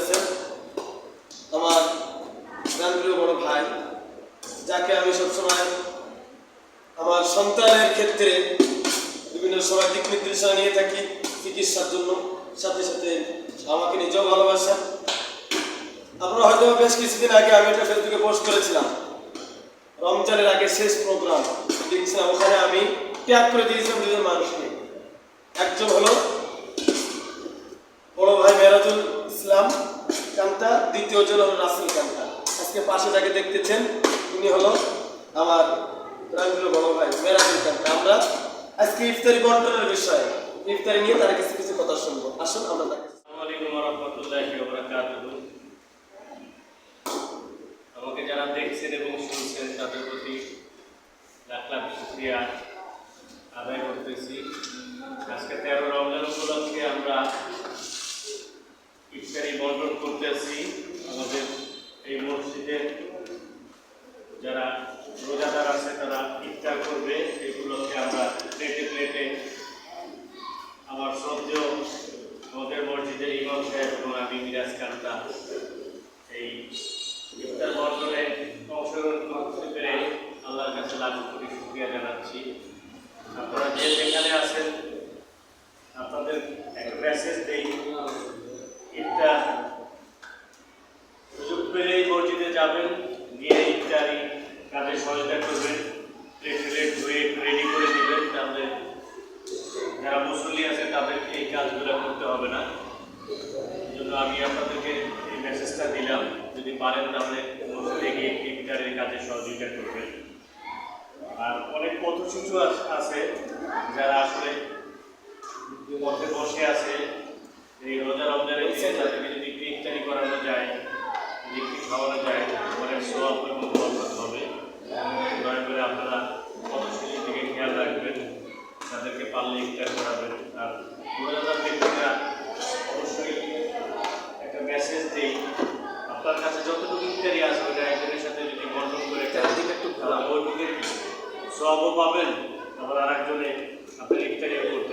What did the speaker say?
আছেন আমার প্রাণপ্রিয় বড় ভাই, যাকে আমি সবসময় আমার সন্তানের ক্ষেত্রে বিভিন্ন সময় দিক নির্দেশনা নিয়ে থাকি চিকিৎসার জন্য। সাথে সাথে আমাকে নিজেও ভালোবাসেন। আপনারা হয়তো বেশ কিছুদিন আগে আমি একটা ফেসবুকে পোস্ট করেছিলাম। রমজানের আগে শেষ প্রোগ্রাম। দেখছিলাম ওখানে আমি ত্যাগ করে দিয়েছিলাম দুজন মানুষকে। একজন হলো বড় ভাই মেরাজুল ইসলাম দ্বিতীয় হলো রাসেল কান্তা আজকে পাশে যাকে দেখতেছেন, উনি হলো আমার রাজুল বড় ভাই মেরাজুল কান্তা আমরা আজকে ইফতারি বন্টনের বিষয়ে, ইফতারি নিয়ে তার কাছে কিছু কথা শুনব। আসুন, আমরা তাকে আমাকে যারা দেখছেন এবং শুনছেন, তাদের প্রতি লাখ লাখ শুক্রিয়া আদায় করতেছি আজকে তেরো রমজান উপলক্ষে আমরা ইফতারি করতে করতেছি আমাদের এই মসজিদে। যারা রোজাদার আছে, তারা ইফতার করবে। এগুলোকে আমরা প্লেটে প্লেটে আমার শ্রদ্ধেয় আমাদের মসজিদের ইমাম সাহেব এবং আমি মিরাজ কান্তা এই ইফতার বর্ষণে অংশগ্রহণ করতে পেরে আল্লাহর কাছে লাখ কোটি শুক্রিয়া জানাচ্ছি আপনারা যে যেখানে আছেন আপনাদের একটা মেসেজ দেই ইফতার সুযোগ পেলেই মসজিদে যাবেন গিয়ে ইফতারি কাজে সহায়তা করবেন। প্লেট ধুয়ে রেডি করে দেবেন তাহলে যারা মুসল্লি আছে তাদেরকে এই কাজগুলো করতে হবে না। জন্য আমি আপনাদেরকে এই মেসেজটা দিলাম যদি পারেন তাহলে মসজিদে গিয়ে ইফতারের কাজে সহযোগিতা করবেন। আর অনেক পথশিশু আছ- আছে যারা আসলে পথে বসে আছে। এই রোজা রমজানের তাদেরকে যদি ইফতারি করানো যায় যদি খাওয়ানো যায় হবে। দয়া করে আপনারা পথশিশুর দিকে খেয়াল রাখবেন তাদেরকে পারলে ইফতার করাবেন। আর রোজাদার ব্যক্তিরা অবশ্যই একটা মেসেজ দিই। আপনার কাছে যতটুকু ইফতারি ওটা একজনের সাথে যদি বন্টন করে বৈঠকের সবও পাবেন আবার আরেকজনে আপনার ইফতারিও করতে